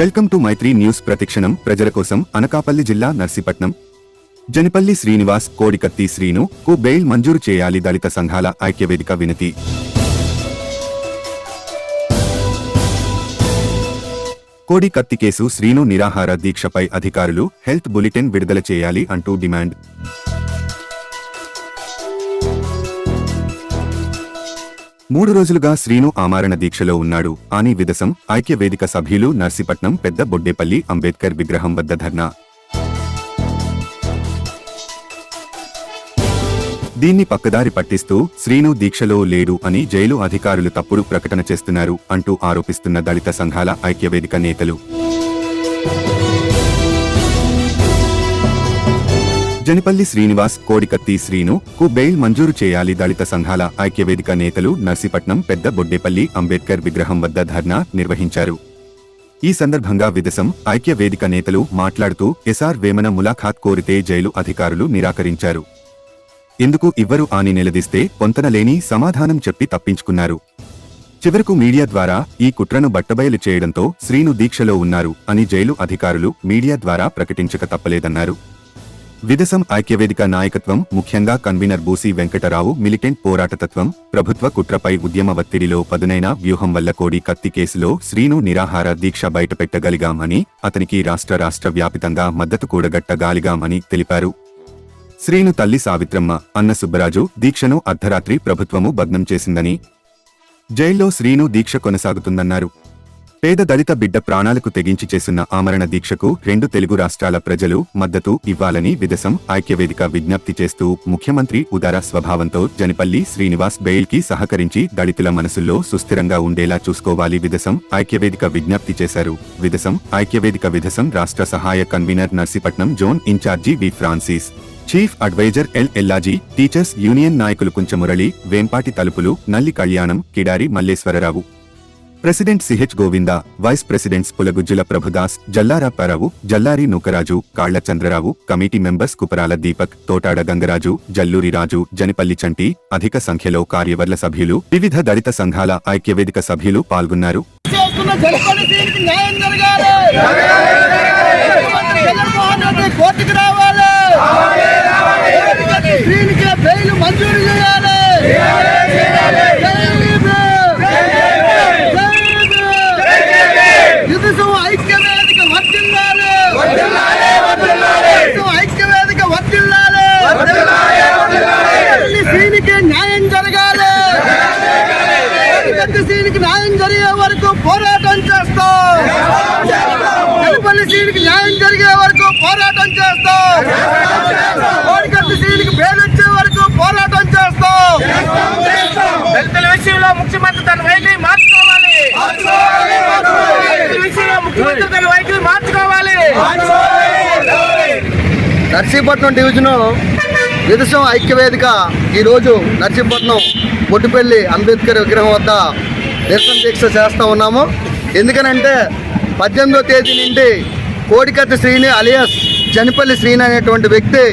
Welcome to Maitri news ప్రతిక్షణం. ప్రజల కోసం అనకాపల్లి జిల్లా నర్సీపట్నం. జనిపల్లి శ్రీనివాస్ కోడికత్తి శ్రీను కు బెయిల్ మంజూరు చేయాలి దళిత సంఘాల ఐక్యవేదిక వినతి. కోడికత్తి కేసు శ్రీను నిరాహార దీక్షపై అధికారులు హెల్త్ బులెటిన్ విడుదల చేయాలి అంటూ డిమాండ్. మూడు రోజులుగా శ్రీను ఆమరణ దీక్షలో ఉన్నాడు. అని విదసం ఐక్యవేదిక సభ్యులు నర్సీపట్నం పెద్ద బొడ్డేపల్లి అంబేద్కర్ విగ్రహం వద్ద ధర్నా. దీన్ని పక్కదారి పట్టిస్తూ శ్రీను దీక్షలో లేడు అని జైలు అధికారులు తప్పుడు ప్రకటన చేస్తున్నారు అంటూ ఆరోపిస్తున్న దళిత సంఘాల ఐక్యవేదిక నేతలు. జనిపల్లి శ్రీనివాస్ కోడికత్తి శ్రీను కు బెయిల్ మంజూరు చేయాలి దళిత సంఘాల ఐక్యవేదిక నేతలు నర్సీపట్నం పెద్ద బొడ్డేపల్లి అంబేద్కర్ విగ్రహం వద్ద ధర్నా నిర్వహించారు. ఈ సందర్భంగా విదసం ఐక్యవేదిక నేతలు మాట్లాడుతూ ఎస్ఆర్ వేమన ములాఖాత్ కోరితే జైలు అధికారులు నిరాకరించారు. ఎందుకు ఇవ్వరు అని నిలదీస్తే పొంతనలేని సమాధానం చెప్పి తప్పించుకున్నారు. చివరకు మీడియా ద్వారా ఈ కుట్రను బట్టబయలు చేయడంతో శ్రీను దీక్షలో ఉన్నారు అని జైలు అధికారులు మీడియా ద్వారా ప్రకటించక తప్పలేదన్నారు. విదసం ఐక్యవేదిక నాయకత్వం ముఖ్యంగా కన్వీనర్ బూసి వెంకటరావు మిలిటెంట్ పోరాటతత్వం ప్రభుత్వ కుట్రపై ఉద్యమ ఒత్తిడిలో పదునైన వ్యూహం వల్ల కోడి కత్తి కేసులో శ్రీను నిరాహార దీక్ష బయటపెట్టగలిగామని అతనికి రాష్ట్ర రాష్ట్ర వ్యాపితంగా మద్దతు కూడగట్టగాలిగామని తెలిపారు. శ్రీను తల్లి సావిత్రమ్మ అన్న సుబ్బరాజు దీక్షను అర్ధరాత్రి ప్రభుత్వము భగ్నం చేసిందని జైల్లో శ్రీను దీక్ష కొనసాగుతుందన్నారు. పేద దళిత బిడ్డ ప్రాణాలకు తెగించి చేస్తున్న ఆమరణ దీక్షకు రెండు తెలుగు రాష్ట్రాల ప్రజలు మద్దతు ఇవ్వాలని విదసం ఐక్యవేదిక విజ్ఞప్తి చేస్తూ ముఖ్యమంత్రి ఉదార స్వభావంతో జనిపల్లి శ్రీనివాస్ బెయిల్కి సహకరించి దళితుల మనసుల్లో సుస్థిరంగా ఉండేలా చూసుకోవాలి విదసం ఐక్యవేదిక విజ్ఞప్తి చేశారు. విదసం ఐక్యవేదిక విదసం రాష్ట్ర సహాయ convener Narsipatnam zone in charge V Francis. Chief adviser L Ellaji teachers union నాయకులు Kuncha Murali Vempati Talupulu Nalli Kalyanam Kidari Malleswara Rao. President CH Govinda vice presidents Pulagujjula Prabhudas Jallarapparao Jallari Nookaraju Kalla Chandra Rao committee members Kuparala Deepak Totada Gangaraju Jalluri Raju Janipalli Chanti అధిక సంఖ్యలో కార్యవర్ల సభ్యులు వివిధ దళిత సంఘాల ఐక్యవేదిక సభ్యులు పాల్గొన్నారు. మంజూరు చేయాలి దీనికి న్యాయం జరగాలి ముఖ్యమంత్రి జగన్మోహన్ రెడ్డి కోర్టుకు రావాలి దీనికి బెయిల్ మంజూరు చేయాలి జై భీమ్! జై భీమ్! యుద్ధం ఐక్యవేదిక వర్తిల్లాలి యుద్ధం ఐక్యవేదిక వర్తిల్లాలి జలపల్లి దీనికి న్యాయం జరగాలి గట్టి సీనికి న్యాయం జరిగే వరకు పోరాటం చేస్తాం వెలుపల్లి సీనికి న్యాయం జరిగే వరకు పోరాటం చేస్తాం. కోడికట్టి సీనికి బేలు వరకు పోరాటం చేస్తాం. దళితుల విషయంలో ముఖ్యమంత్రి తన వైఖరి మార్చుకోవాలి. విషయంలో ముఖ్యమంత్రి తన వైఖరి మార్చుకోవాలి. నర్సీపట్నం డివిజన్ విదసం ఐక్యవేదిక ఈరోజు నర్సీపట్నం బొట్టుపల్లి అంబేద్కర్ విగ్రహం వద్ద నిరసన దీక్ష చేస్తూ ఉన్నాము. ఎందుకనంటే పద్దెనిమిదో తేదీ నుండి కోడికత్తి శ్రీని అలియాస్ జనపల్లి శ్రీని అనేటువంటి వ్యక్తి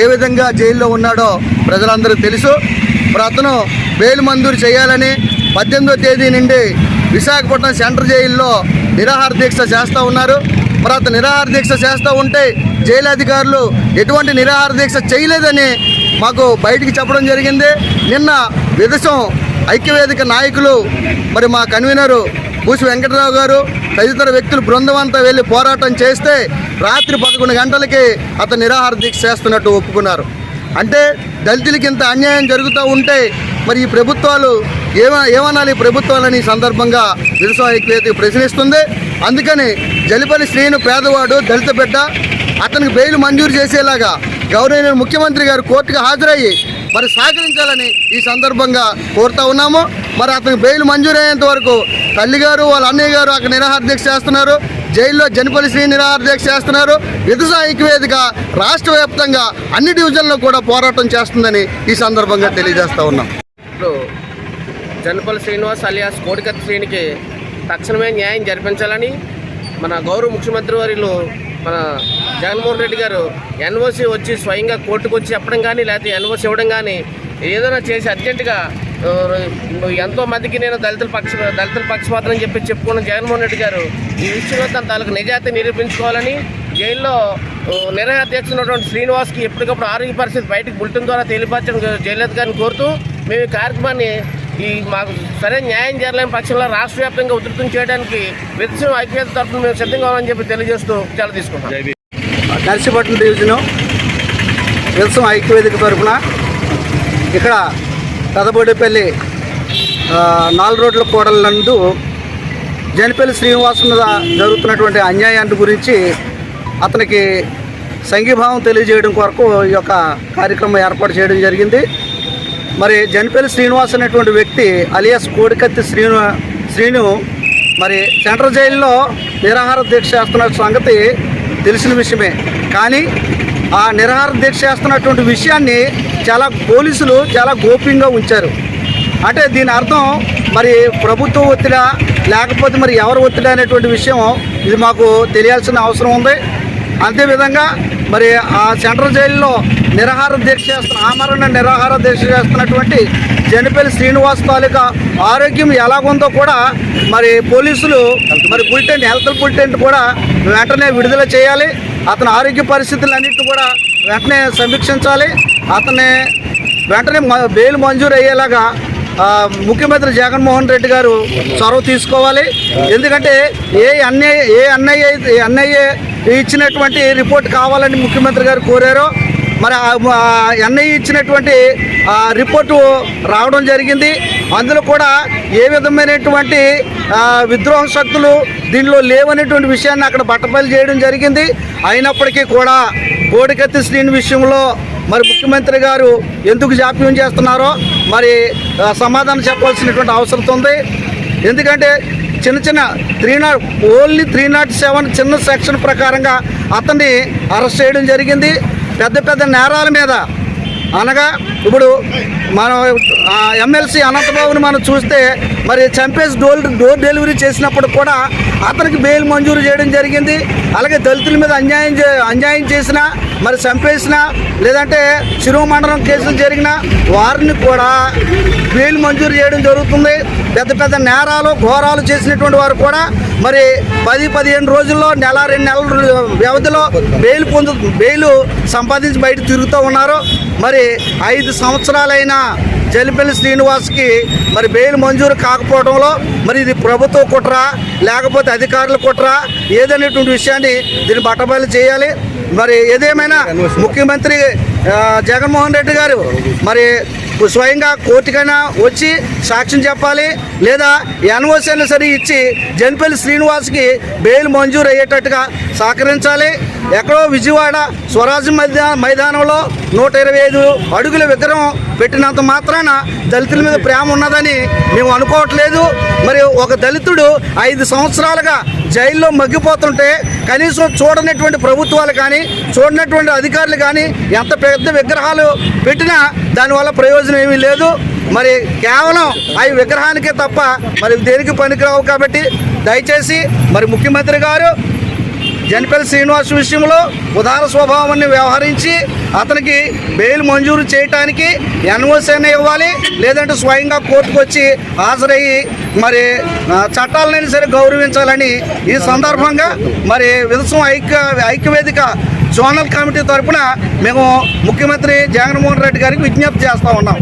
ఏ విధంగా జైల్లో ఉన్నాడో ప్రజలందరూ తెలుసు. ఇప్పుడు అతను బెయిల్ మంజూరు చేయాలని పద్దెనిమిదో తేదీ నుండి విశాఖపట్నం సెంట్రల్ జైల్లో నిరాహార దీక్ష చేస్తూ ఉన్నారు. మరి అతను నిరాహార దీక్ష చేస్తూ ఉంటే జైలు అధికారులు ఎటువంటి నిరాహార దీక్ష చేయలేదని మాకు బయటికి చెప్పడం జరిగింది. నిన్న విదసం ఐక్యవేదిక నాయకులు మరి మా కన్వీనరు బూసి వెంకటరావు గారు తదితర వ్యక్తులు బృందం అంతా వెళ్ళి పోరాటం చేస్తే రాత్రి పదకొండు గంటలకి అతను నిరాహార దీక్ష చేస్తున్నట్టు ఒప్పుకున్నారు. అంటే దళితులకి ఇంత అన్యాయం జరుగుతూ ఉంటే మరి ఈ ప్రభుత్వాలు ఏమ ఏమనాలి ఈ ప్రభుత్వాలని సందర్భంగా విరసం ప్రశ్నిస్తుంది. అందుకని జలిపల్లి శ్రీను పేదవాడు దళిత బిడ్డ అతనికి బెయిల్ మంజూరు చేసేలాగా గౌరవనీయ ముఖ్యమంత్రి గారు కోర్టుకు హాజరయ్యి మరి సహకరించాలని ఈ సందర్భంగా కోరుతా ఉన్నాము. మరి అతను బెయిల్ మంజూరయ్యేంత వరకు తల్లిగారు వాళ్ళ అన్నయ్య గారు అక్కడ నిరాహార దీక్ష చేస్తున్నారు. జైల్లో జనపల్లి శ్రీ నిరాహార దీక్ష చేస్తున్నారు. విధుస ఐక్యవేదిక రాష్ట్ర వ్యాప్తంగా అన్ని డివిజన్లో కూడా పోరాటం చేస్తుందని ఈ సందర్భంగా తెలియజేస్తూ ఉన్నాం. జనపల్లి శ్రీనివాస్ అలియాస్ కోడికత్తి శ్రీనికి తక్షణమే న్యాయం జరిపించాలని మన గౌరవ ముఖ్యమంత్రి వారిలో మన జగన్మోహన్ రెడ్డి గారు ఎన్ఓసి వచ్చి స్వయంగా కోర్టుకు వచ్చి చెప్పడం కానీ లేకపోతే ఎన్ఓసి ఇవ్వడం కానీ ఏదైనా చేసి అర్జెంటుగా ఎంతో మందికి నేను దళితుల పక్ష దళితుల పక్షపాతం అని చెప్పి చెప్పుకున్న జగన్మోహన్ రెడ్డి గారు ఈ విషయంలో తన తాలూకు నిజాయితీ నిరూపించుకోవాలని జైల్లో దీక్ష ఉన్నటువంటి శ్రీనివాస్కి ఎప్పటికప్పుడు ఆరోగ్య పరిస్థితి బయటకు బులెటిన్ ద్వారా తెలియపరచడం జైలు అధికారిని కోరుతూ మేము ఈ కార్యక్రమాన్ని ఈ మాకు సరైన న్యాయం జరగలేని పక్షంలో రాష్ట్ర వ్యాప్తంగా ఉధృతం చేయడానికి విద్యుత్ ఐక్యత తరఫున మేము సిద్ధంగా ఉన్నామని చెప్పి తెలియజేస్తూ చాలా తీసుకుంటాం నర్సీపట్నం డివిజను విల్సం ఐక్యవేదిక తరఫున ఇక్కడ పెదబోడేపల్లి నాలుగు రోడ్ల కూడల నందు జనపల్లి శ్రీనివాస్ మీద జరుగుతున్నటువంటి అన్యాయాన్ని గురించి అతనికి సంఘీభావం తెలియజేయడం కొరకు ఈ యొక్క కార్యక్రమం ఏర్పాటు చేయడం జరిగింది. మరి జనపల్లి శ్రీనివాస్ అనేటువంటి వ్యక్తి అలియాస్ కోడికత్తి శ్రీను శ్రీను మరి సెంట్రల్ జైల్లో నిరాహార దీక్ష చేస్తున్న సంగతి తెలిసిన విషయమే. కానీ ఆ నిరాహార దీక్ష చేస్తున్నటువంటి విషయాన్ని చాలా పోలీసులు చాలా గోప్యంగా ఉంచారు. అంటే దీని అర్థం మరి ప్రభుత్వ ఒత్తిడా లేకపోతే మరి ఎవరు ఒత్తిడి అనేటువంటి విషయం ఇది మాకు తెలియాల్సిన అవసరం ఉంది. అదేవిధంగా మరి ఆ సెంట్రల్ జైల్లో నిరాహార దీక్ష చేస్తున్న ఆమరణ నిరాహార దీక్ష చేస్తున్నటువంటి జనపల్లి శ్రీనివాస్ తాలూకా ఆరోగ్యం ఎలాగుందో కూడా మరి పోలీసులు మరి బులెటిన్ హెల్త్ బులెటిన్ కూడా వెంటనే విడుదల చేయాలి. అతని ఆరోగ్య పరిస్థితులన్నింటినీ కూడా వెంటనే సమీక్షించాలి. అతన్ని వెంటనే బెయిల్ మంజూరు అయ్యేలాగా ముఖ్యమంత్రి జగన్మోహన్ రెడ్డి గారు చొరవ తీసుకోవాలి. ఎందుకంటే ఏ అన్నయ్య ఏ అన్నయ్య అయితే- ఏ అన్నయ్య ఇచ్చినటువంటి రిపోర్ట్ కావాలని ముఖ్యమంత్రి గారు కోరారో మరి ఎన్ఐ ఇచ్చినటువంటి ఆ రిపోర్టు రావడం జరిగింది. అందులో కూడా ఏ విధమైనటువంటి విద్రోహ శక్తులు దీనిలో లేవనేటువంటి విషయాన్ని అక్కడ బట్టబయలు చేయడం జరిగింది. అయినప్పటికీ కూడా కోడికత్తి శ్రీని విషయంలో మరి ముఖ్యమంత్రి గారు ఎందుకు జాప్యం చేస్తున్నారో మరి సమాధానం చెప్పాల్సినటువంటి అవసరం ఉంది. ఎందుకంటే చిన్న చిన్న three not only three not seven చిన్న సెక్షన్ ప్రకారంగా అతన్ని అరెస్ట్ చేయడం జరిగింది. పెద్ద పెద్ద నేరాల మీద అనగా ఇప్పుడు మనం ఎమ్మెల్సీ అనంతబాబుని మనం చూస్తే మరి చంపేసి డోర్ డోర్ డెలివరీ చేసినప్పుడు కూడా అతనికి బెయిల్ మంజూరు చేయడం జరిగింది. అలాగే దళితుల మీద అన్యాయం చే అన్యాయం చేసిన మరి చంపేసిన లేదంటే శిరువు మండలం కేసులు జరిగిన వారిని కూడా బెయిల్ మంజూరు చేయడం జరుగుతుంది. పెద్ద పెద్ద నేరాలు ఘోరాలు చేసినటువంటి వారు కూడా మరి పది పదిహేను రోజుల్లో నెల రెండు నెలల వ్యవధిలో బెయిల్ పొందు బెయిల్ సంపాదించి బయట తిరుగుతూ ఉన్నారు. మరి ఐదు సంవత్సరాలైన జలిపల్లి శ్రీనివాస్కి మరి బెయిల్ మంజూరు కాకపోవడంలో మరి ఇది ప్రభుత్వ కుట్ర లేకపోతే అధికారుల కుట్ర ఏదనేటువంటి విషయాన్ని దీన్ని బట్టబయలు చేయాలి. మరి ఏదేమైనా ముఖ్యమంత్రి జగన్మోహన్ రెడ్డి గారు మరి స్వయంగా కోర్టుకైనా వచ్చి సాక్ష్యం చెప్పాలి లేదా ఎన్ఓసీ అయినా సరే ఇచ్చి జన్పల్లి శ్రీనివాస్కి బెయిల్ మంజూరు అయ్యేటట్టుగా సహకరించాలి. ఎక్కడో విజయవాడ స్వరాజ్య మైదా మైదానంలో నూట ఇరవై ఐదు అడుగుల విగ్రహం పెట్టినంత మాత్రాన దళితుల మీద ప్రేమ ఉన్నదని మేము అనుకోవట్లేదు. మరి ఒక దళితుడు ఐదు సంవత్సరాలుగా జైల్లో మగ్గిపోతుంటే కనీసం చూడనటువంటి ప్రభుత్వాలు కానీ చూడనటువంటి అధికారులు కానీ ఎంత పెద్ద విగ్రహాలు పెట్టినా దానివల్ల ప్రయోజనం ఏమీ లేదు. మరి కేవలం అవి విగ్రహానికే తప్ప మరి దేనికి పనికిరావు కాబట్టి దయచేసి మరి ముఖ్యమంత్రి గారు జనపల్లి శ్రీనివాస్ విషయంలో ఉదార స్వభావాన్ని వ్యవహరించి అతనికి బెయిల్ మంజూరు చేయటానికి ఎన్ఓసీ అయినా ఇవ్వాలి లేదంటే స్వయంగా కోర్టుకు వచ్చి హాజరయ్యి మరి చట్టాలని చట్టాలనైనా సరే గౌరవించాలని ఈ సందర్భంగా మరి విధసం ఐక్య ఐక్యవేదిక జోనల్ కమిటీ తరఫున మేము ముఖ్యమంత్రి జగన్మోహన్ రెడ్డి గారికి విజ్ఞప్తి చేస్తూ ఉన్నాం.